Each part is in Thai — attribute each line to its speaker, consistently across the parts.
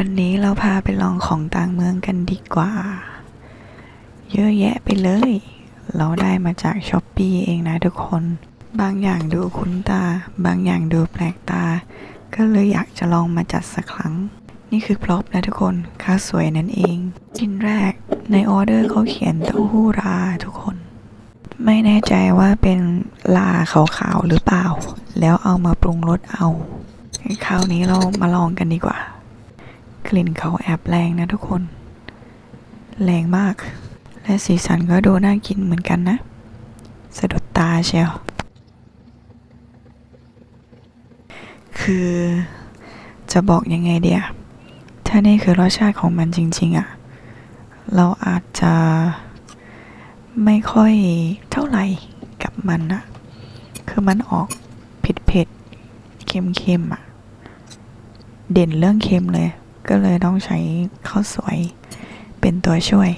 Speaker 1: วันนี้เราพาไปลองของต่างเมืองกันดีกว่า เยอะแยะไปเลย เราได้มาจากช้อปปีเองนะทุกคน บางอย่างดูคุ้นตา บางอย่างดูแปลกตา ก็เลยอยากจะลองมาจัดสักครั้ง นี่คือพร็อพนะทุกคนข้าสวยนั่นเอง ชิ้นแรกในออเดอร์เขาเขียนเต้าหู้ราทุกคน ไม่แน่ใจว่าเป็นลาขาวๆหรือเปล่า แล้วเอามาปรุงรสเอาคราวนี้เรามาลองกันดีกว่า กลิ่นเขาแอบแรงนะทุกคน แรงมาก และสีสันก็ดูน่ากินเหมือนกันนะ สะดุดตาเชียว คือจะบอกยังไงเดียถ้านี่คือรสชาติของมันจริง ๆอะเราอาจจะไม่ค่อยเท่าไหร่กับมันนะ คือมันออกเผ็ดเผ็ดๆเค็มเค็มๆอะเด่นเรื่องเค็มเลย ก็เลยต้องใช้ข้าวสวยเป็นตัวช่วย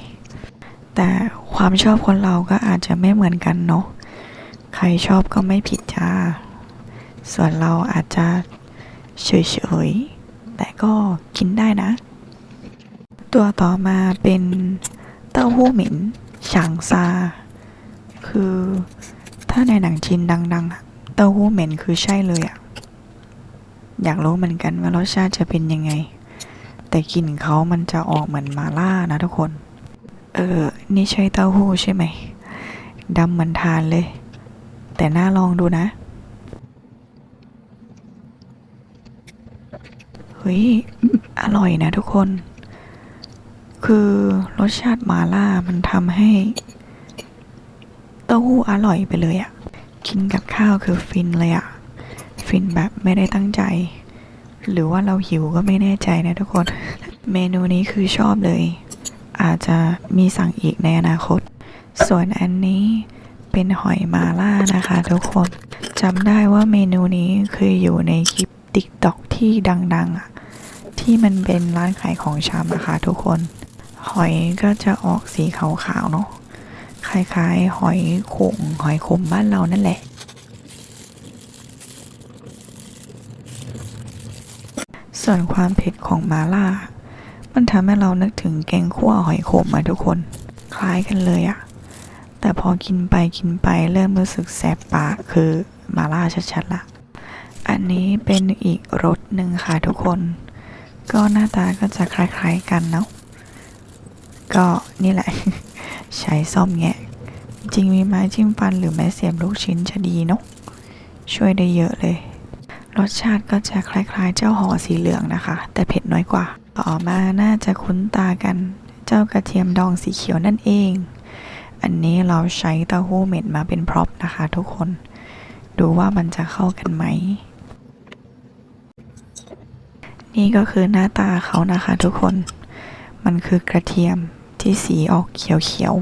Speaker 1: แต่ความชอบคนเราก็อาจจะไม่เหมือนกันเนาะใครชอบก็ไม่ผิดจ้า ส่วนเราอาจจะเฉยๆ แต่ก็กินได้นะ ตัวต่อมาเป็นเต้าหู้หมินฉางซา คือถ้าในหนังจีนดังๆ เต้าหู้เหม็นคือใช่เลยอะอยากรู้เหมือนกันว่ารสชาติจะเป็นยังไง แต่กลิ่นเขามันจะออกเหมือนมาล่านะทุกคน เออ นี่ใช่เต้าหู้ใช่ไหมดำเหมือนทานเลย แต่น่าลองดูนะ เฮ้ย อร่อยนะทุกคน คือรสชาติมาล่ามันทำให้ เต้าหู้อร่อยไปเลยอะกินกับข้าวคือฟินเลยอะฟินแบบไม่ได้ตั้งใจ หรือว่าเราหิวก็ไม่แน่ใจนะทุกคน เมนูนี้คือชอบเลย อาจจะมีสั่งอีกในอนาคต ส่วนอันนี้เป็นหอยมาล่านะคะทุกคนจำได้ว่าเมนูนี้เคยอยู่ในคลิปติ๊กต็อกที่ดังๆอะที่มันเป็นร้านขายของชำนะคะทุกคน หอยก็จะออกสีขาวๆเนาะคล้ายๆ หอยข่งหอยขมบ้านเรานั่นแหละ ส่วนความเผ็ดของมาล่า มันทำให้เรานึกถึงแกงคั่วหอยขมมาทุกคน คล้ายกันเลยอะแต่พอกินไปกินไปเริ่มรู้สึกแสบปากคือมาล่าชัดๆละอันนี้เป็นอีกรสหนึ่งค่ะทุกคน ก็หน้าตาก็จะคล้ายๆกันเนาะก็นี่แหละ ใช้ซ่อมแงะ จริงมีไม้จิ้มฟันหรือไม้เสียบลูกชิ้นจะดีเนาะช่วยได้เยอะเลย รสชาติก็จะคล้ายๆ เจ้าห่อสีเหลืองนะคะ แต่เผ็ดน้อยกว่า ต่อมาน่าจะคุ้นตากัน เจ้ากระเทียมดองสีเขียวนั่นเอง อันนี้เราใช้เต้าหู้เหม็ดมาเป็นพร็อพนะคะทุกคน ดูว่ามันจะเข้ากันไหม นี่ก็คือหน้าตาเขานะคะทุกคน มันคือกระเทียมที่สีออกเขียว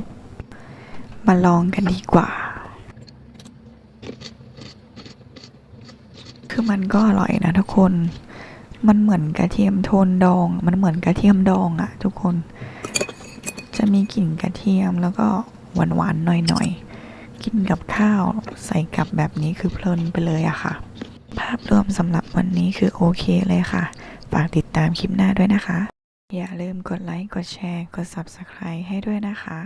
Speaker 1: ๆ มาลองกันดีกว่า คือมันก็อร่อยนะทุกคน มันเหมือนกระเทียมโทนดอง มันเหมือนกระเทียมดองอะทุกคน จะมีกลิ่นกระเทียมแล้วก็หวานๆหน่อยๆ กินกับข้าวใส่กับแบบนี้คือเพลินไปเลยอะค่ะ ภาพรวมสำหรับวันนี้คือโอเคเลยค่ะ ฝากติดตามคลิปหน้าด้วยนะคะ อย่าลืมกดไลค์ กดแชร์ กด Subscribe ให้ด้วยนะคะ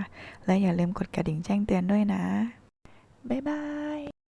Speaker 1: และอย่าลืมกดกระดิ่งแจ้งเตือนด้วยนะ บ๊ายบาย